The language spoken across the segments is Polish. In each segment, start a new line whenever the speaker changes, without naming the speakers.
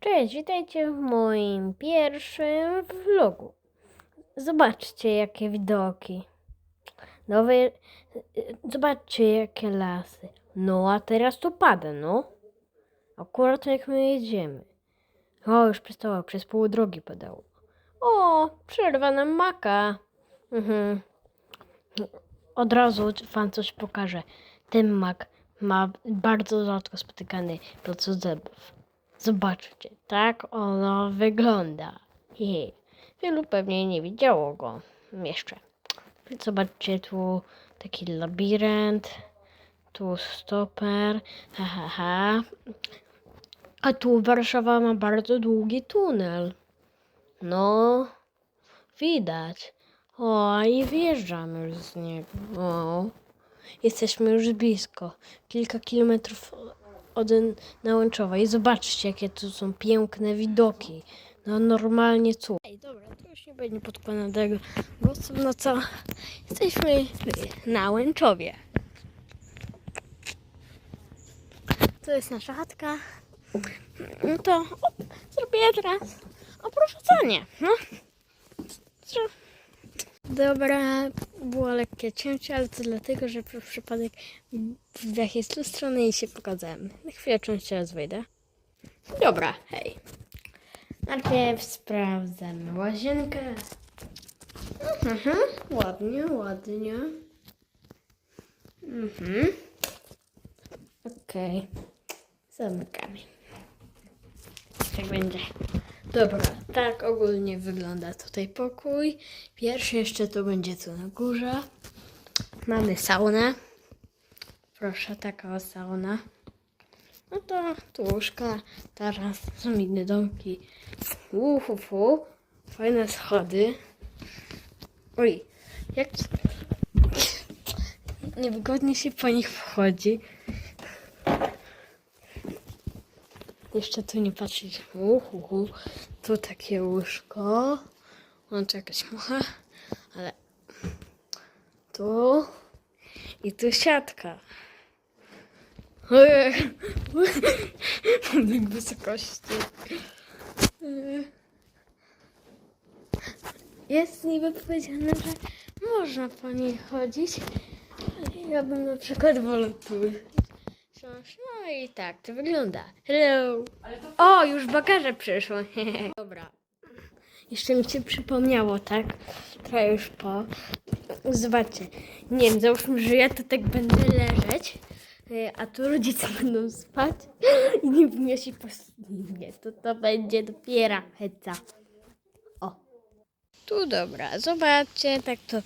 Cześć, witajcie w moim pierwszym vlogu. Zobaczcie, jakie widoki. Nowe... Zobaczcie, jakie lasy. No, a teraz tu pada, no. Akurat jak my jedziemy. O, już przestało, przez pół drogi padało. O, przerwa nam maka. Mhm. Od razu wam coś pokażę. Ten mak ma bardzo rzadko spotykany placozebów. Zobaczcie, tak ono wygląda. He. Wielu pewnie nie widziało go jeszcze. Zobaczcie, tu taki labirynt, tu stoper, ha, ha, ha. A tu Warszawa ma bardzo długi tunel. No, widać. O, i wjeżdżamy już z niego. O, jesteśmy już blisko. Kilka kilometrów od Nałęczowa. I zobaczcie, jakie tu są piękne widoki. No normalnie cud. Ej, dobra, to już nie będzie podkładanego głosu. No co? Jesteśmy w Nałęczowie. To jest nasza chatka. No to o, zrobię teraz oprowadzanie. No. Dobra, było lekkie cięcie, ale to dlatego, że przez przypadek w drzwiach jest lustrony i się pokazałem. Na chwilę część raz wyjdę. Dobra, hej. Najpierw sprawdzamy łazienkę. Mhm, ładnie, ładnie. Mhm. Okej. Zamykamy. Tak będzie. Dobra, tak ogólnie wygląda tutaj pokój. Pierwszy jeszcze to będzie tu na górze. Mamy saunę. Proszę, taka o sauna. No to tu łóżka, taras, są inne domki. Uhuhu, fajne schody. Oj, jak niewygodnie się po nich wchodzi. Jeszcze tu nie patrzeć. Uhuhu. Tu takie łóżko. Mam tu jakaś mucha, ale tu i tu siatka. Budynek wysokości. Jest niby powiedziane, że można po niej chodzić. ale Ja bym na przykład wolał tu No i tak to wygląda. Hello. O, już bagaże przyszło. Dobra. Jeszcze mi się przypomniało, tak? Trochę już po. Zobaczcie. Nie wiem, załóżmy, że ja tu tak będę leżeć, y, a tu rodzice będą spać i nie wiem, ja się posunie. To to będzie dopiero heca. O. Tu dobra, zobaczcie, tak to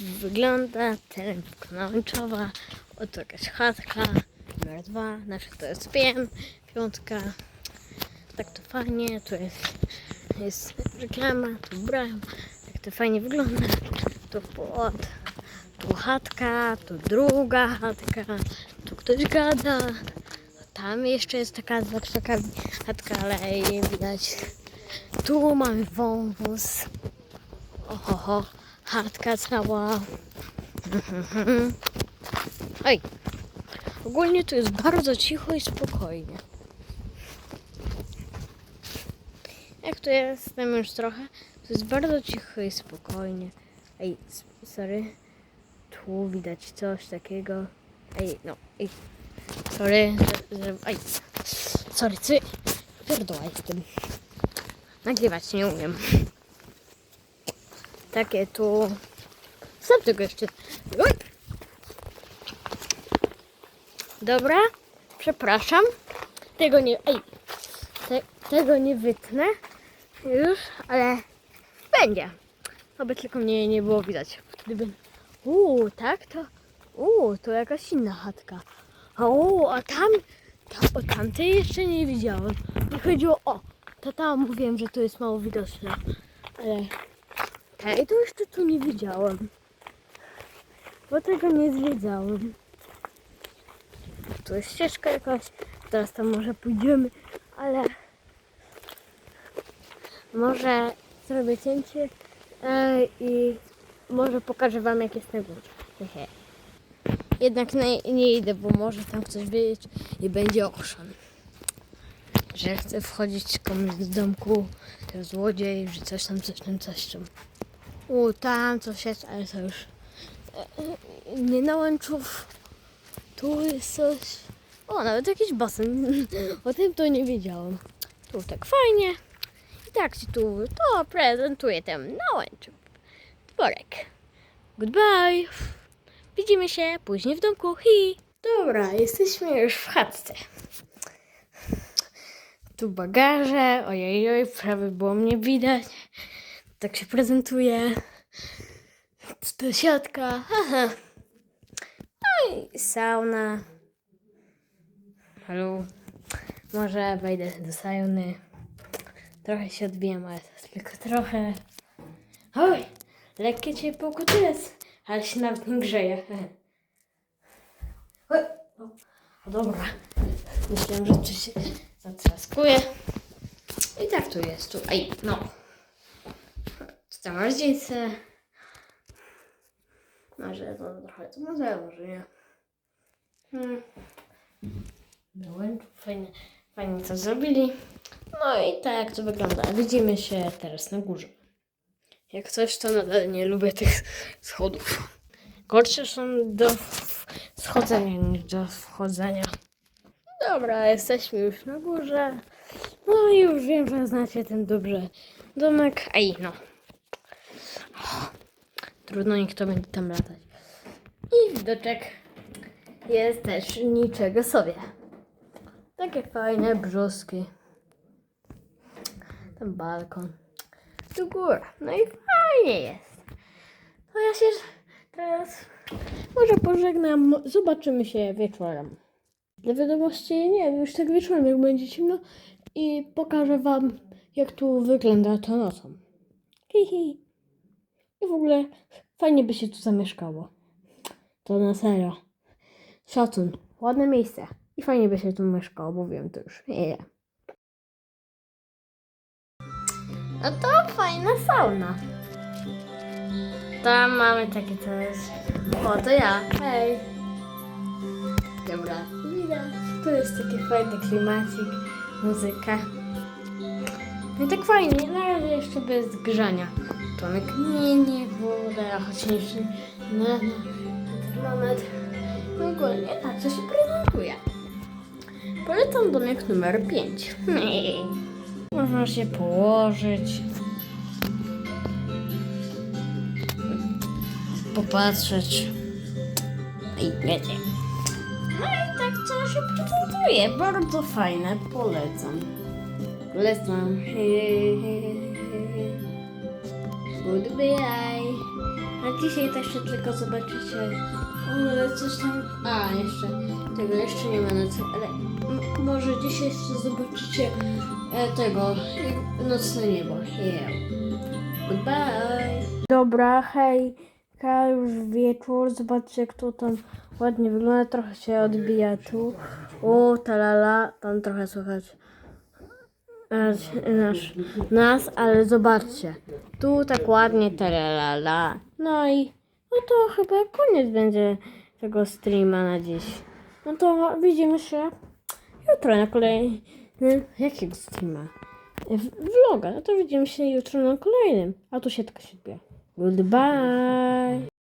wygląda. Teren Konończowa. Oto jakaś chatka. Numer dwa. Nasze to jest PM. Piątka. Tak to fajnie. Tu jest, jest reklama. Tu bram. Tak to fajnie wygląda. Tu płot. Tu chatka. Tu druga chatka. Tu ktoś gada. Tam jeszcze jest taka za krzakami chatka, ale jej widać. Tu mamy wąwóz. Ohoho, chatka cała. Oj, ogólnie tu jest bardzo cicho i spokojnie. Jak tu jestem już trochę, to jest bardzo cicho i spokojnie. Ej, sorry. Tu widać coś takiego. Ej, no, ej. Sorry, że, ej. Sorry, ty. Pierdolaj z. Nagrywać nie umiem. Takie tu. Sam tego jeszcze. Oj. Dobra, przepraszam. Tego nie. Ej, te, tego nie wytnę już, ale będzie. Oby tylko mnie nie było widać. Wtedy. Uuu, tak to. Uuu, to jakaś inna chatka. Uuu, a tam. tam o tamtej jeszcze nie widziałem. Mi chodziło o. To tam mówiłem, że to jest mało widoczne. Ale tej to jeszcze tu nie widziałem. Bo tego nie zwiedzałem. Tu jest ścieżka jakaś. Teraz tam może pójdziemy, ale może zrobię cięcie i może pokażę wam jak jest na górze. Jednak nie, idę, bo może tam ktoś wyjść i będzie ochrzan. że chce wchodzić komuś do domku, to złodziej, że coś tam, coś tam, coś tam. U, tam coś jest, ale to już e, e, nie na łęczów. Tu jest coś. O, nawet jakiś basen. O tym to nie wiedziałam. Tu tak fajnie. I tak ci tu to prezentuję tam na łęczów. Dworek. Goodbye. Widzimy się później w domku. Hi. Dobra, jesteśmy już w chatce. Tu bagaże. Ojej, oj, prawie było mnie widać. Tak się prezentuje. Tu do środka. Haha. I sauna. Halo. Może wejdę do sauny. Trochę się odbijam, ale to tylko trochę. Oj, lekkie ciepło tu jest, ale się nawet nie grzeje. O, dobra. Myślałem, że coś się zatrzaskuje. I tak tu jest. Tu, ej, no. Co tam masz dziecię? Może to trochę to może, może nie. Hmm. Byłem fajnie, fajnie to zrobili. No i tak to wygląda. Widzimy się teraz na górze. Jak coś, to nadal nie lubię tych schodów. Gorsze są do schodzenia niż do wchodzenia. Dobra, jesteśmy już na górze. No i już wiem, że znacie ten dobrze domek. Ej, no. Trudno nikt to będzie tam latać. I widoczek jest też niczego sobie. Takie fajne brzoski. Ten balkon. Tu góra. No i fajnie jest. To ja się teraz może pożegnam. Zobaczymy się wieczorem. Dla wiadomości nie już tak wieczorem jak będzie ciemno i pokażę wam jak tu wygląda to nocą. Hi, hi. I w ogóle fajnie by się tu zamieszkało. To na serio. Szacun. Ładne miejsce. I fajnie by się tu mieszkało, bo wiem to już. Nie. No to fajna sauna. Tam mamy takie coś. O, to ja. Hej. Dobra. Widać. Tu jest taki fajny klimacik, muzyka. No tak fajnie, na razie jeszcze bez grzania. Tomek nie, nie, woda, na, na, na termometr. No ogólnie tak to się prezentuje. Polecam domek numer 5. Można się położyć. Popatrzeć. I wiecie. No i tak to się prezentuje. Bardzo fajne. Polecam. Polecam. Goodbye. A dzisiaj też się tylko zobaczycie. Ale coś tam. A, jeszcze. Tego jeszcze nie ma na co. Ale może dzisiaj jeszcze zobaczycie e, tego. jak Nocne niebo. Yeah. Goodbye. Dobra, hej. Już wieczór. Zobaczcie, jak to tam ładnie wygląda. Trochę się odbija tu. O, talala. Tam trochę słychać nasz, nas, ale zobaczcie. Tu tak ładnie terelala. No i no to chyba koniec będzie tego streama na dziś. No to widzimy się jutro na kolejnym. Jakiego streama? Vloga. No to widzimy się jutro na kolejnym. A tu się tylko się. Goodbye.